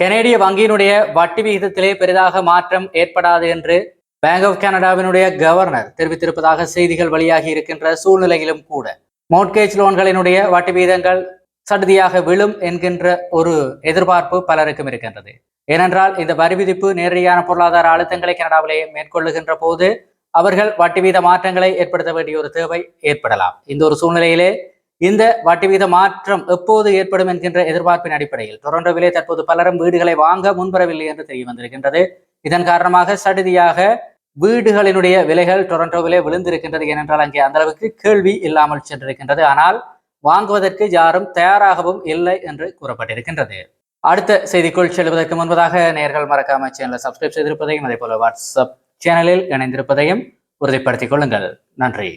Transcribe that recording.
கனேடிய வங்கியினுடைய வட்டி விகிதத்திலே பெரிதாக மாற்றம் ஏற்படாது என்று பேங்க் ஆஃப் கனடாவினுடைய கவர்னர் தெரிவித்திருப்பதாக செய்திகள் வெளியாகி இருக்கின்ற சூழ்நிலையிலும் கூட. மோட்கேஜ் லோன்களினுடைய வட்டி விகிதங்கள் சடுதியாக விழும் என்கின்ற ஒரு எதிர்பார்ப்பு பலருக்கும் இருக்கின்றது. ஏனென்றால் இந்த வரி விதிப்பு நேரடியான பொருளாதார அழுத்தங்களை கனடாவிலே மேற்கொள்ளுகின்ற போது அவர்கள் வட்டி வீத மாற்றங்களை ஏற்படுத்த வேண்டிய ஒரு தேவை ஏற்படலாம். இந்த ஒரு சூழ்நிலையிலே இந்த வட்டி வீத மாற்றம் எப்போது ஏற்படும் என்கின்ற எதிர்பார்ப்பின் அடிப்படையில் டொரண்டோவிலே தற்போது பலரும் வீடுகளை வாங்க முன்வரவில்லை என்று தெரிய வந்திருக்கின்றது இதன் காரணமாக சடுதியாக வீடுகளினுடைய விலைகள் டொரண்டோவிலே விழுந்திருக்கின்றது ஏனென்றால் அங்கே அந்த அளவுக்கு கேள்வி இல்லாமல் சென்றிருக்கின்றது. ஆனால் வாங்குவதற்கு யாரும் தயாராகவும் இல்லை என்று கூறப்பட்டிருக்கின்றது. அடுத்த செய்திக்குள் செல்வதற்கு முன்பதாக நேர்கள் மறக்காம சேனலை சப்ஸ்கிரைப் செய்திருப்பதையும் அதே போல வாட்ஸ்அப் சேனலில் இணைந்திருப்பதையும் உறுதிப்படுத்திக் கொள்ளுங்கள். நன்றி.